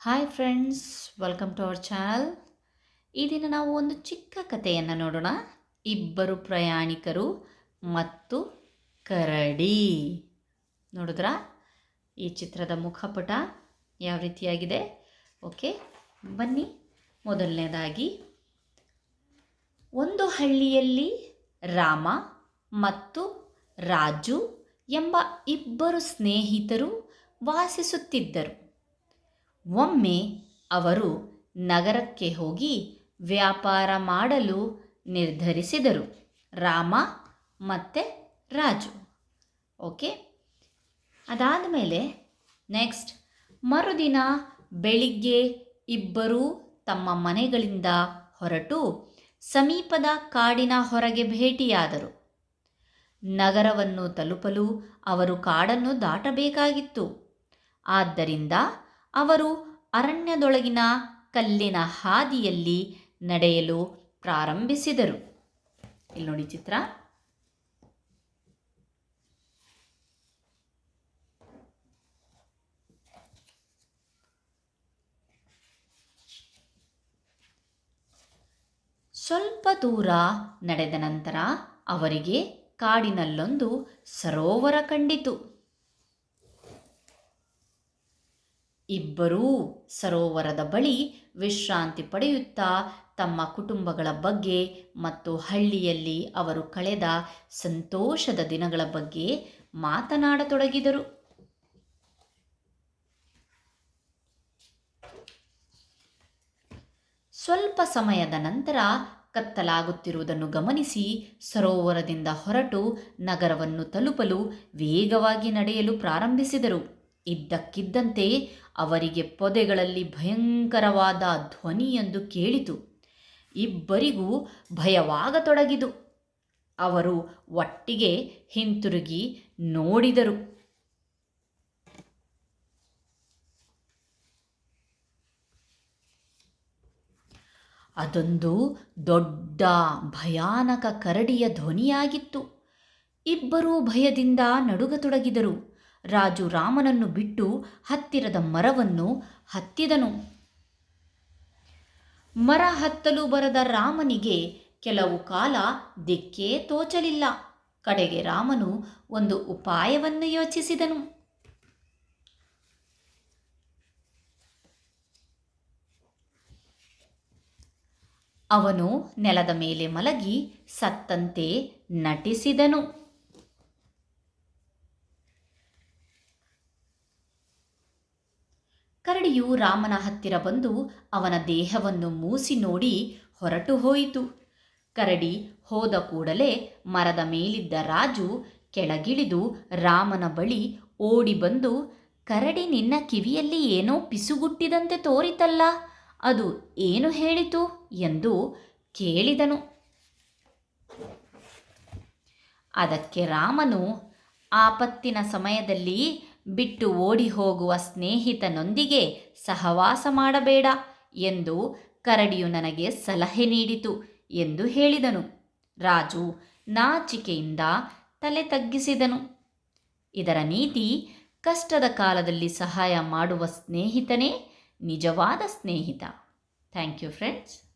Hi friends welcome to our channel ಈ ದಿನ ನಾವು ಒಂದು ಚಿಕ್ಕ ಕಥೆಯನ್ನು ನೋಡೋಣ. ಇಬ್ಬರು ಪ್ರಯಾಣಿಕರು ಮತ್ತು ಕರಡಿ. ನೋಡಿದ್ರಾ? ಈ ಚಿತ್ರದ ಮುಖಪಟ ಯಾವ ರೀತಿಯಾಗಿದೆ? ಓಕೆ ಬನ್ನಿ. ಮೊದಲನೇದಾಗಿ, ಒಂದು ಹಳ್ಳಿಯಲ್ಲಿ ರಾಮ ಮತ್ತು ರಾಜು ಎಂಬ ಇಬ್ಬರು ಸ್ನೇಹಿತರು ವಾಸಿಸುತ್ತಿದ್ದರು. ಒಮ್ಮೆ ಅವರು ನಗರಕ್ಕೆ ಹೋಗಿ ವ್ಯಾಪಾರ ಮಾಡಲು ನಿರ್ಧರಿಸಿದರು. ರಾಮ ಮತ್ತು ರಾಜು. ಓಕೆ? ಅದಾದ ಮೇಲೆ ನೆಕ್ಸ್ಟ್, ಮರುದಿನ ಬೆಳಿಗ್ಗೆ ಇಬ್ಬರೂ ತಮ್ಮ ಮನೆಗಳಿಂದ ಹೊರಟು ಸಮೀಪದ ಕಾಡಿನ ಹೊರಗೆ ಭೇಟಿಯಾದರು. ನಗರವನ್ನು ತಲುಪಲು ಅವರು ಕಾಡನ್ನು ದಾಟಬೇಕಾಗಿತ್ತು. ಆದ್ದರಿಂದ ಅವರು ಅರಣ್ಯದೊಳಗಿನ ಕಲ್ಲಿನ ಹಾದಿಯಲ್ಲಿ ನಡೆಯಲು ಪ್ರಾರಂಭಿಸಿದರು. ಇಲ್ಲಿ ನೋಡಿ ಚಿತ್ರ. ಸ್ವಲ್ಪ ದೂರ ನಡೆದ ನಂತರ ಅವರಿಗೆ ಕಾಡಿನಲ್ಲೊಂದು ಸರೋವರ ಕಂಡಿತು. ಇಬ್ಬರೂ ಸರೋವರದ ಬಳಿ ವಿಶ್ರಾಂತಿ ಪಡೆಯುತ್ತಾ ತಮ್ಮ ಕುಟುಂಬಗಳ ಬಗ್ಗೆ ಮತ್ತು ಹಳ್ಳಿಯಲ್ಲಿ ಅವರು ಕಳೆದ ಸಂತೋಷದ ದಿನಗಳ ಬಗ್ಗೆ ಮಾತನಾಡತೊಡಗಿದರು. ಸ್ವಲ್ಪ ಸಮಯದ ನಂತರ ಕತ್ತಲಾಗುತ್ತಿರುವುದನ್ನು ಗಮನಿಸಿ ಸರೋವರದಿಂದ ಹೊರಟು ನಗರವನ್ನು ತಲುಪಲು ವೇಗವಾಗಿ ನಡೆಯಲು ಪ್ರಾರಂಭಿಸಿದರು. ಇದ್ದಕ್ಕಿದ್ದಂತೆ ಅವರಿಗೆ ಪೊದೆಗಳಲ್ಲಿ ಭಯಂಕರವಾದ ಧ್ವನಿಯೊಂದು ಕೇಳಿತು. ಇಬ್ಬರಿಗೂ ಭಯವಾಗತೊಡಗಿದು ಅವರು ಒಟ್ಟಿಗೆ ಹಿಂತಿರುಗಿ ನೋಡಿದರು. ಅದೊಂದು ದೊಡ್ಡ ಭಯಾನಕ ಕರಡಿಯ ಧ್ವನಿಯಾಗಿತ್ತು. ಇಬ್ಬರೂ ಭಯದಿಂದ ನಡುಗತೊಡಗಿದರು. ರಾಜು ರಾಮನನ್ನು ಬಿಟ್ಟು ಹತ್ತಿರದ ಮರವನ್ನು ಹತ್ತಿದನು. ಮರ ಹತ್ತಲು ಬರದ ರಾಮನಿಗೆ ಕೆಲವು ಕಾಲ ದಿಕ್ಕೇ ತೋಚಲಿಲ್ಲ. ಕಡೆಗೆ ರಾಮನು ಒಂದು ಉಪಾಯವನ್ನು ಯೋಚಿಸಿದನು. ಅವನು ನೆಲದ ಮೇಲೆ ಮಲಗಿ ಸತ್ತಂತೆ ನಟಿಸಿದನು. ಕರಡಿಯು ರಾಮನ ಹತ್ತಿರ ಬಂದು ಅವನ ದೇಹವನ್ನು ಮೂಸಿ ನೋಡಿ ಹೊರಟು ಹೋಯಿತು. ಕರಡಿ ಹೋದ ಕೂಡಲೇ ಮರದ ಮೇಲಿದ್ದ ರಾಜು ಕೆಳಗಿಳಿದು ರಾಮನ ಬಳಿ ಓಡಿ ಬಂದು, ಕರಡಿ, ನಿನ್ನ ಕಿವಿಯಲ್ಲಿ ಏನೋ ಪಿಸುಗುಟ್ಟಿದಂತೆ ತೋರಿತಲ್ಲ, ಅದು ಏನು ಹೇಳಿತು? ಎಂದು ಕೇಳಿದನು. ಅದಕ್ಕೆ ರಾಮನು, ಆಪತ್ತಿನ ಸಮಯದಲ್ಲಿ ಬಿಟ್ಟು ಓಡಿ ಹೋಗುವ ಸ್ನೇಹಿತನೊಂದಿಗೆ ಸಹವಾಸ ಮಾಡಬೇಡ ಎಂದು ಕರಡಿಯು ನನಗೆ ಸಲಹೆ ನೀಡಿತು ಎಂದು ಹೇಳಿದನು. ರಾಜು ನಾಚಿಕೆಯಿಂದ ತಲೆ ತಗ್ಗಿಸಿದನು. ಇದರ ನೀತಿ, ಕಷ್ಟದ ಕಾಲದಲ್ಲಿ ಸಹಾಯ ಮಾಡುವ ಸ್ನೇಹಿತನೇ ನಿಜವಾದ ಸ್ನೇಹಿತ. Thank you friends.